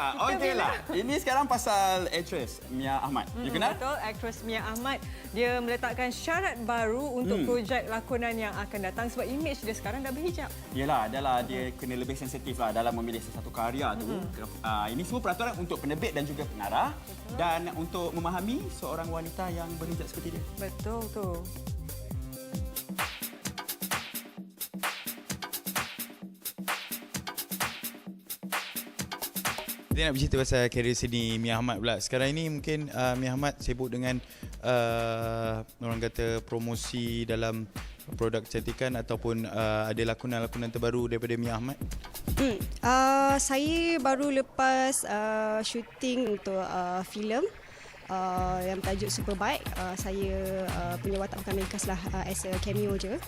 Ah, Okey lah. Ini sekarang pasal actress Mia Ahmad. You kenal? Betul, aktris Mia Ahmad dia meletakkan syarat baru untuk Hmm. projek lakonan yang akan datang sebab imej dia sekarang dah berhijab. Yelah, adalah dia kena lebih sensitif lah dalam memilih sesuatu karya tu. Ah, ini semua peraturan untuk penerbit dan juga pengarah dan untuk memahami seorang wanita yang berhijab seperti dia. Betul tu. Kita nak bercerita pasal karier seni Mia Ahmad pula. Sekarang ini mungkin uh, Mia Ahmad sibuk dengan uh, orang kata promosi dalam produk kecantikan ataupun uh, ada lakonan-lakonan terbaru daripada Mia Ahmad. Hmm. Uh, saya baru lepas uh, syuting untuk uh, filem uh, yang bertajuk Superbike. Uh, saya uh, punya watak bukan cast lah uh, as a cameo je.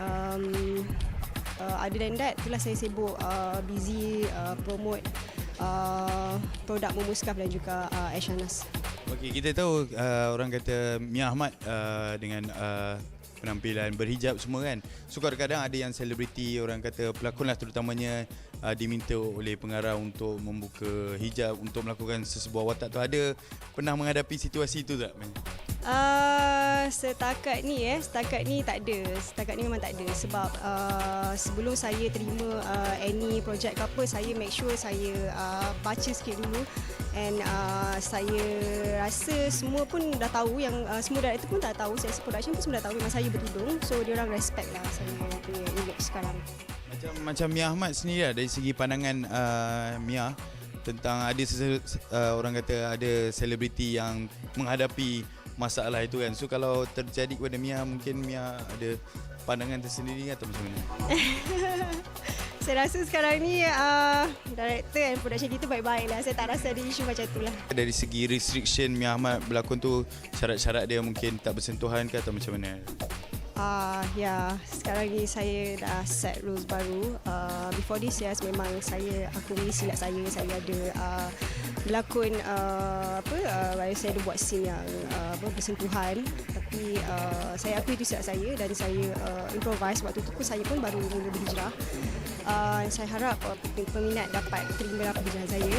Um, uh, other than that, itulah saya sibuk uh, busy uh, promote uh, produk Memuskaf dan juga uh, Ashanas. Okey, kita tahu uh, orang kata Mia Ahmad uh, dengan uh, penampilan berhijab semua kan. So kadang-kadang ada yang selebriti orang kata pelakon lah terutamanya uh, diminta oleh pengarah untuk membuka hijab untuk melakukan sesebuah watak tu. Ada pernah menghadapi situasi itu tak? Uh, setakat ni eh, setakat ni tak ada. Setakat ni memang tak ada sebab uh, sebelum saya terima uh, any project ke apa, saya make sure saya uh, baca sikit dulu and uh, saya rasa semua pun dah tahu yang uh, semua director pun dah tahu, saya production pun semua dah tahu memang saya bertudung. So dia orang respect lah saya punya image sekarang. Macam macam Mia Ahmad sendiri lah dari segi pandangan uh, Mia tentang ada uh, orang kata ada selebriti yang menghadapi masalah itu kan. So kalau terjadi kepada Mia mungkin Mia ada pandangan tersendiri atau macam mana? Saya rasa sekarang ni uh, director and production kita baik-baik lah. Saya tak rasa ada isu macam tu lah. Dari segi restriction Mia Ahmad berlakon tu syarat-syarat dia mungkin tak bersentuhan ke atau macam mana? Uh, ya, sekarang ni saya dah set rules baru. Uh, before this yes memang saya aku ni silap saya saya ada uh, berlakon uh, apa uh, saya ada buat scene yang uh, apa bersentuhan tapi uh, saya akui itu silap saya dan saya uh, improvise waktu tu pun saya pun baru mula berhijrah. Uh, saya harap uh, peminat dapat terima lah pekerjaan saya.